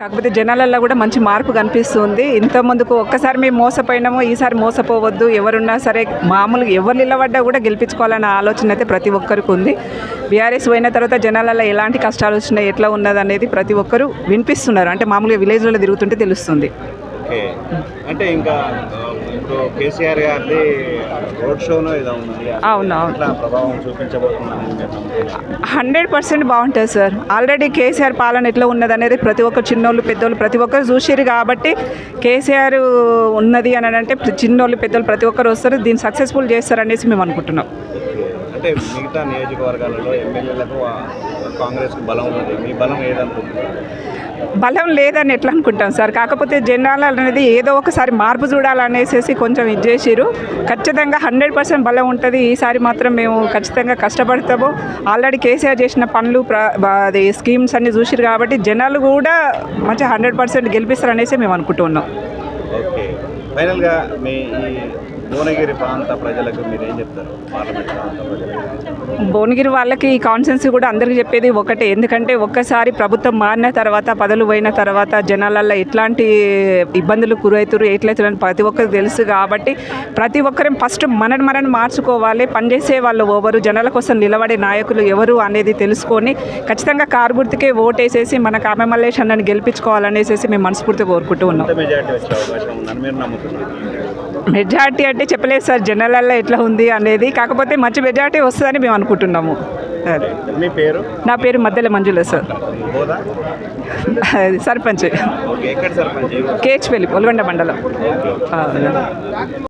కాకపోతే జనాలల్లో కూడా మంచి మార్పు కనిపిస్తుంది. ఇంత ముందుకు ఒక్కసారి మేము మోసపోయినాము ఈసారి మోసపోవద్దు ఎవరున్నా సరే మామూలుగా ఎవరు నిలబడ్డా కూడా గెలిపించుకోవాలన్న ఆలోచన అయితే ప్రతి ఒక్కరికి ఉంది. బీఆర్ఎస్ పోయిన తర్వాత జనాలలో ఎలాంటి కష్టాలు వచ్చినాయి ఎట్లా ఉన్నది అనేది ప్రతి ఒక్కరు వినిపిస్తున్నారు. అంటే మామూలుగా విలేజ్లలో తిరుగుతుంటే తెలుస్తుంది. ఓకే. అంటే ఇంకా ఇప్పుడు కేసీఆర్ గారిది రోడ్ షోను ఏదో. ఎట్లా ప్రభావం నమ్ముతున్నారు? హండ్రెడ్ పర్సెంట్ బాగుంటుంది సార్. ఆల్రెడీ కేసీఆర్ పాలన ఎట్లా ఉన్నది అనేది ప్రతి ఒక్క చిన్నోళ్ళు పెద్దోళ్ళు ప్రతి ఒక్కరు చూసిరు కాబట్టి కేసీఆర్ ఉన్నది అని అంటే చిన్నోళ్ళు పెద్దోళ్ళు ప్రతి ఒక్కరు వస్తారు. దీన్ని సక్సెస్ఫుల్ చేస్తారు అనేసి మేము అనుకుంటున్నాం. అంటే మిగతా నియోజకవర్గాలలో ఎమ్మెల్యేలకు ఆ, కాంగ్రెస్కి బలం ఉంది. మీ బలం ఏదనుకుంటున్నారు? బలం లేదని ఎట్లా అనుకుంటాం సార్? కాకపోతే జనాలు అనేది ఏదో ఒకసారి మార్పు చూడాలనేసి కొంచెం ఇది చేసిరు ఖచ్చితంగా హండ్రెడ్ పర్సెంట్ బలం ఉంటుంది. ఈసారి మాత్రం మేము ఖచ్చితంగా కష్టపడతాము. ఆల్రెడీ కేసీఆర్ చేసిన పనులు అది స్కీమ్స్ అన్ని చూసిరు కాబట్టి జనాలు కూడా మంచిగా హండ్రెడ్ పర్సెంట్ గెలిపిస్తారు అనేసి మేము అనుకుంటున్నాం. ఓకే. ఫైనల్గా మీ భువనగిరి ప్రాంత ప్రజలకు మీరు ఏం చెప్తారు? పార్లమెంట్ ప్రాంత ప్రజలకు? భువనగిరి వాళ్ళకి ఈ కాన్సెన్సీ కూడా అందరికీ చెప్పేది ఒకటే. ఎందుకంటే ఒక్కసారి ప్రభుత్వం మారిన తర్వాత పదవులు పోయిన తర్వాత జనాలల్లో ఎట్లాంటి ఇబ్బందులు గురవుతారు ఎట్లయితారని ప్రతి ఒక్కరికి తెలుసు కాబట్టి ప్రతి ఒక్కరం ఫస్ట్ మనని మనని మార్చుకోవాలి. పనిచేసే వాళ్ళు ఎవరు జనాల కోసం నిలబడే నాయకులు ఎవరు అనేది తెలుసుకొని ఖచ్చితంగా కారు గుర్తుకే ఓటేసేసి మన కామె మల్లేష్ అన్నని గెలిపించుకోవాలనేసి మేము మనస్ఫూర్తిగా కోరుకుంటూ ఉన్నాం. మెజార్టీ అంటే చెప్పలేదు సార్ జనాలల్లో ఎట్లా ఉంది అనేది. కాకపోతే మంచి మెజార్టీ వస్తుందని మేము అనుకుంటున్నాము. అదే. మీ పేరు? నా పేరు మద్దెల మంజుల సార్ సర్పంచ్. కేచ్పల్లి పొలగొండ మండలం.